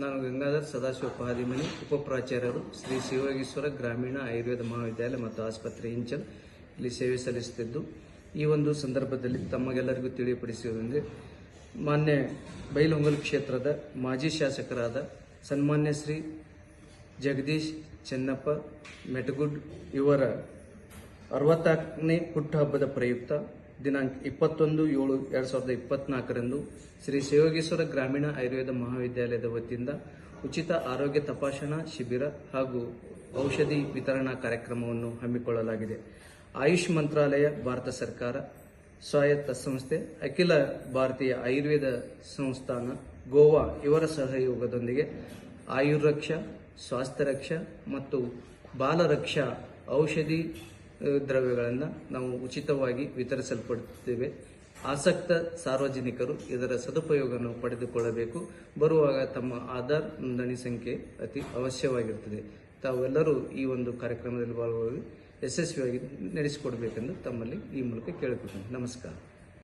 ನಾನು ಗಂಗಾಧರ್ ಸದಾಶಿವ ಪಹಾದಿಮನಿ ಉಪಪ್ರಾಚಾರ್ಯರು ಶ್ರೀ ಶಿವಯೋಗೀಶ್ವರ ಗ್ರಾಮೀಣ ಆಯುರ್ವೇದ ಮಹಾವಿದ್ಯಾಲಯ ಮತ್ತು ಆಸ್ಪತ್ರೆ ಇಂಚಲ್ ಇಲ್ಲಿ ಸೇವೆ ಸಲ್ಲಿಸುತ್ತಿದ್ದು, ಈ ಒಂದು ಸಂದರ್ಭದಲ್ಲಿ ತಮಗೆಲ್ಲರಿಗೂ ತಿಳಿಯಪಡಿಸುವುದೆಂದರೆ, ಮಾನ್ಯ ಬೈಲಹೊಂಗಲ್ ಕ್ಷೇತ್ರದ ಮಾಜಿ ಶಾಸಕರಾದ ಸನ್ಮಾನ್ಯ ಶ್ರೀ ಜಗದೀಶ್ ಚೆನ್ನಪ್ಪ ಮೆಟಗುಡ್ ಇವರ ಅರವತ್ತಾರನೇ ಹುಟ್ಟುಹಬ್ಬದ ಪ್ರಯುಕ್ತ ದಿನಾಂಕ ಇಪ್ಪತ್ತೊಂದು ಏಳು ಎರಡು ಸಾವಿರದ ಇಪ್ಪತ್ನಾಲ್ಕರಂದು ಶ್ರೀ ಶಿವಯೋಗೇಶ್ವರ ಗ್ರಾಮೀಣ ಆಯುರ್ವೇದ ಮಹಾವಿದ್ಯಾಲಯದ ವತಿಯಿಂದ ಉಚಿತ ಆರೋಗ್ಯ ತಪಾಸಣಾ ಶಿಬಿರ ಹಾಗೂ ಔಷಧಿ ವಿತರಣಾ ಕಾರ್ಯಕ್ರಮವನ್ನು ಹಮ್ಮಿಕೊಳ್ಳಲಾಗಿದೆ. ಆಯುಷ್ ಮಂತ್ರಾಲಯ, ಭಾರತ ಸರ್ಕಾರ, ಸ್ವಾಯತ್ತ ಸಂಸ್ಥೆ, ಅಖಿಲ ಭಾರತೀಯ ಆಯುರ್ವೇದ ಸಂಸ್ಥಾನ, ಗೋವಾ ಇವರ ಸಹಯೋಗದೊಂದಿಗೆ ಆಯುರ್ರಕ್ಷಾ ಸ್ವಾಸ್ಥ್ಯ ರಕ್ಷಾ ಮತ್ತು ಬಾಲರಕ್ಷಾ ಔಷಧಿ ದ್ರವ್ಯಗಳನ್ನು ನಾವು ಉಚಿತವಾಗಿ ವಿತರಿಸಲ್ಪಡುತ್ತೇವೆ. ಆಸಕ್ತ ಸಾರ್ವಜನಿಕರು ಇದರ ಸದುಪಯೋಗವನ್ನು ಪಡೆದುಕೊಳ್ಳಬೇಕು. ಬರುವಾಗ ತಮ್ಮ ಆಧಾರ್ ನೋಂದಣಿ ಸಂಖ್ಯೆ ಅತಿ ಅವಶ್ಯವಾಗಿರುತ್ತದೆ. ತಾವೆಲ್ಲರೂ ಈ ಒಂದು ಕಾರ್ಯಕ್ರಮದಲ್ಲಿ ಭಾಗವಾಗಿ ಯಶಸ್ವಿಯಾಗಿ ನಡೆಸಿಕೊಡಬೇಕೆಂದು ತಮ್ಮಲ್ಲಿ ಈ ಮೂಲಕ ಕೇಳಿಕೊಳ್ತೇನೆ. ನಮಸ್ಕಾರ.